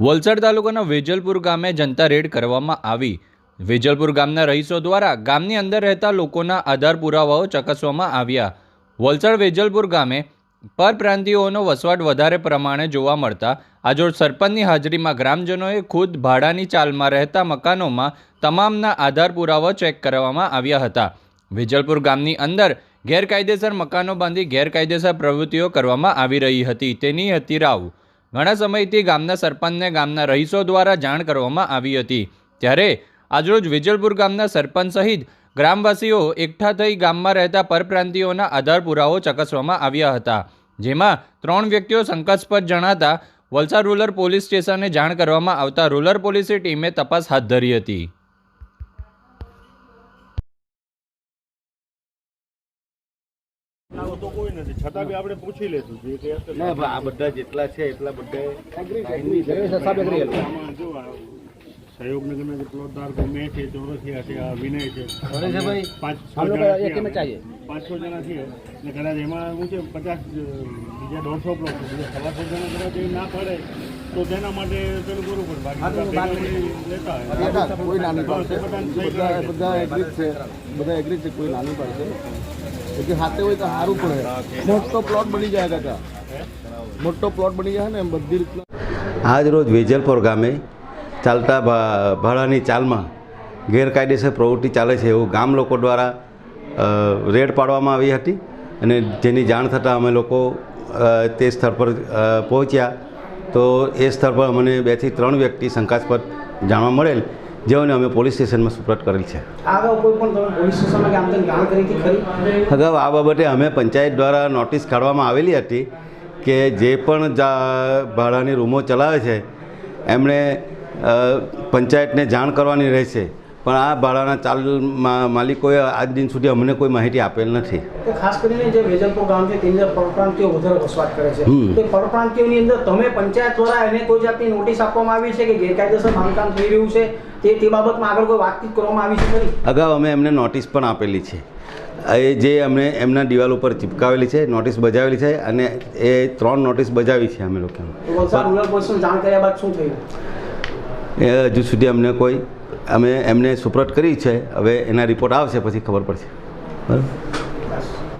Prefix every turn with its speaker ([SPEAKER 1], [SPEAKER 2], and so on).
[SPEAKER 1] વલસાડ તાલુકાના વેજલપુર ગામે જનતા રેડ કરવામાં આવી. વેજલપુર ગામના રહીશો દ્વારા ગામની અંદર રહેતા લોકોના આધાર પુરાવાઓ ચકાસવામાં આવ્યા. વલસાડ વેજલપુર ગામે પરપ્રાંતિઓનો વસવાટ વધારે પ્રમાણે જોવા મળતા આજોડ સરપંચની હાજરીમાં ગ્રામજનોએ ખુદ ભાડાની ચાલમાં રહેતા મકાનોમાં તમામના આધાર પુરાવા ચેક કરવામાં આવ્યા હતા. વેજલપુર ગામની અંદર ગેરકાયદેસર મકાનો બાંધી ગેરકાયદેસર પ્રવૃત્તિઓ કરવામાં આવી રહી હતી. તેની હતી રાવ. ઘણા સમયથી ગામના સરપંચને ગામના રહીશો દ્વારા જાણ કરવામાં આવી હતી. ત્યારે આજરોજ વિજલપુર ગામના સરપંચ સહિત ગ્રામવાસીઓ એકઠા થઈ ગામમાં રહેતા પરપ્રાંતિઓના આધાર પુરાવો ચકાસવામાં આવ્યા હતા. જેમાં ત્રણ વ્યક્તિઓ શંકાસ્પદ જણાતા વલસાડ રૂરલ પોલીસ સ્ટેશને જાણ કરવામાં આવતા રૂરલ પોલીસની ટીમે તપાસ હાથ ધરી હતી.
[SPEAKER 2] તો કોઈ નથી. છતાં બી આપણે પૂછી લેશું જે
[SPEAKER 3] કે આ બધા જેટલા છે એટલા બધા
[SPEAKER 2] સહયોગ સહયોગનગરના જે પ્લોટદાર ગમે છે ચોરસિયા છે આ વિનય છે. પાંચસો જણા છીએ. જણા છીએ. ને કદાચ એમાં શું છે પચાસ બીજા દોઢસો પ્લોટ બીજા સવા જણા કદાચ એ ના પડે તો તેના માટે પેલું કરવું પડે. બાકી લેતા
[SPEAKER 3] બધા એગ્રી છે. બધા એગ્રી છે કોઈ નાની પાડશે. એટલે હોય તો સારું પડે. મોટો પ્લોટ બની જાય કાકા. મોટો પ્લોટ બની જાય ને એમ બધી રીતના.
[SPEAKER 4] આજ રોજ વેજલપોર ગામે ચાલતા ભાડાની ચાલમાં ગેરકાયદેસર પ્રવૃત્તિ ચાલે છે એવું ગામ લોકો દ્વારા રેડ પાડવામાં આવી હતી અને જેની જાણ થતાં અમે લોકો તે સ્થળ પર પહોંચ્યા. તો એ સ્થળ પર અમને બેથી ત્રણ વ્યક્તિ શંકાસ્પદ જાણવા મળેલ. જેઓને અમે પોલીસ સ્ટેશનમાં સુપ્રત કરેલ છે. અગાઉ આ બાબતે અમે પંચાયત દ્વારા નોટિસ કાઢવામાં આવેલી હતી કે જે પણ ભાડાની રૂમો ચલાવે છે એમણે પંચાયતને જાણ કરવાની રહેશે. પણ આ ભાડાના ચાલમાં માલિકોએ આજ દિન સુધી અમને કોઈ માહિતી આપેલ નથી.
[SPEAKER 5] ખાસ કરીને જે વેજલપુર ગામ છે તેની અંદર પરપ્રાંતિઓ વધારે વસવાટ કરે છે. તે પરપ્રાંતિઓની અંદર તમે પંચાયત દ્વારા એને કોઈ જાતની નોટિસ આપવામાં આવી છે કે ગેરકાયદેસર બાંધકામ થઈ રહ્યું છે તે તે બાબતમાં આગળ કોઈ વાતચીત કરવામાં આવી છે ખરી?
[SPEAKER 4] અગાઉ અમે એમને નોટિસ પણ આપેલી છે. એ જે અમને એમના દિવાલ ઉપર ચિપકાવેલી છે નોટિસ બજાવેલી છે અને એ ત્રણ નોટિસ બજાવી છે અમે
[SPEAKER 5] લોકો વલસાડ રૂરલ પોલીસને જાણ કર્યા બાદ શું થયું?
[SPEAKER 4] એ હજુ સુધી અમને કોઈ અમે એમને સુપ્રત કરી છે. હવે એના રિપોર્ટ આવશે પછી ખબર પડશે. બરાબર?